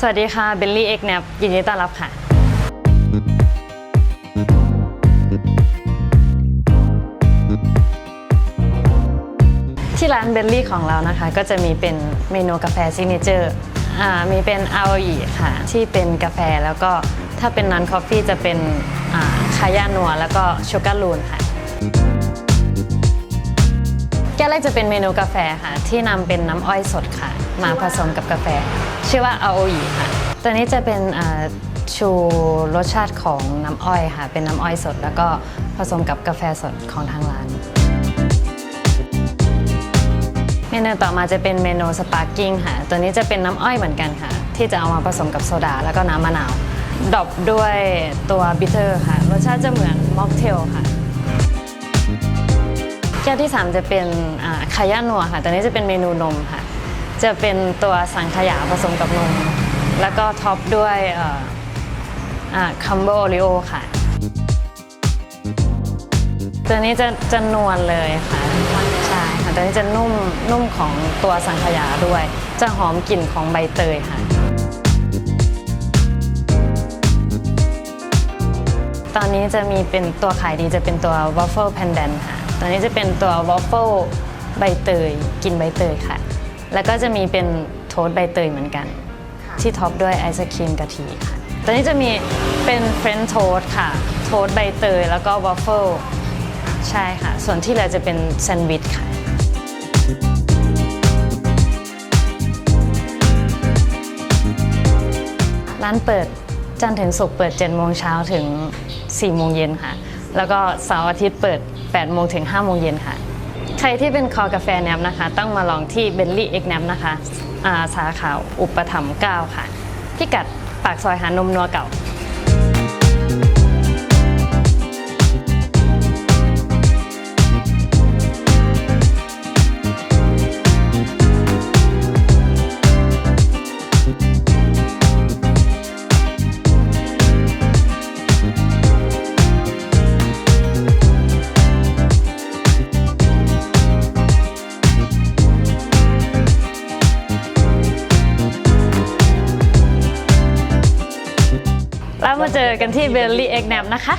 สวัสดีค่ะ เบลลี่เอ็กแนบยินดีต้อนรับค่ะ ที่ร้านเบลลี่ของเรานะคะ ก็จะมีเป็นเมนูกาแฟซิกเนเจอร์มีเป็นอาโออิค่ะ ที่เป็นกาแฟแล้วก็ถ้าเป็นนันคอฟฟี่จะเป็นอ่าคายานัวแล้วก็ชูการ์ลูนค่ะ แก้วแรกจะเป็นเมนูกาแฟค่ะ ที่นำเป็นน้ำอ้อยสดค่ะ มาผสมกับกาแฟ ชื่อว่าอาโออิค่ะตัวนี้จะเป็นชูรสชาติของน้ำอ้อยค่ะ เป็นน้ำอ้อยสด แล้วก็ผสมกับกาแฟสดของทางร้าน เมนูต่อมาจะเป็นเมนูสปาร์กิ้งค่ะ ตัวนี้จะเป็นน้ำอ้อยเหมือนกันค่ะ ที่จะเอามาผสมกับโซดา แล้วก็น้ำมะนาวดอปด้วยตัวบิทเทอร์ค่ะ รสชาติจะเหมือนม็อกเทลค่ะ แก้วที่ 3 จะเป็นอ่าคายานัวค่ะ ตัวนี้จะเป็นเมนูนมค่ะ จะเป็นตัวสังขยาผสมกับนม แล้วก็ท็อปด้วยคัมโบโอริโอค่ะ ตัวนี้จะจะนวลเลยค่ะใช่ค่ะ ตัวนี้จะนุ่มนุ่มของตัวสังขยาด้วย จะหอมกลิ่นของใบเตยค่ะตอนนี้จะมีเป็นตัวขายดีจะเป็นตัว waffle pandan ค่ะ ตัวนี้จะเป็นตัว waffle ใบเตยกินใบเตยค่ะ แล้วก็จะมีเป็นโทสต์ใบเตยเหมือนกัน ที่ท็อปด้วยไอศครีมกะทิค่ะตัวนี้จะมีเป็นเฟรนช์โทสต์ค่ะ โทสต์ใบเตยแล้วก็ waffle ใช่ค่ะ ส่วนที่เหลือจะเป็นแซนด์วิชค่ะร้านเปิดจันทร์ถึงศุกร์เปิด7โมงเช้าถึง4โมงเย็นค่ะ แล้วก็เสาร์อาทิตย์เปิด 8 โมงถึง 5 โมงเย็นค่ะ ใครที่เป็นคอกาแฟแนมนะคะ ต้องมาลองที่เบลลี่เอ็กแนมนะคะาสาขาอุปถัมภ์9ค่ะ พิกัดปากซอยหานมนัวเก่า แล้วมาเจอกันที่เบลลี่เอ็กแนบนะคะ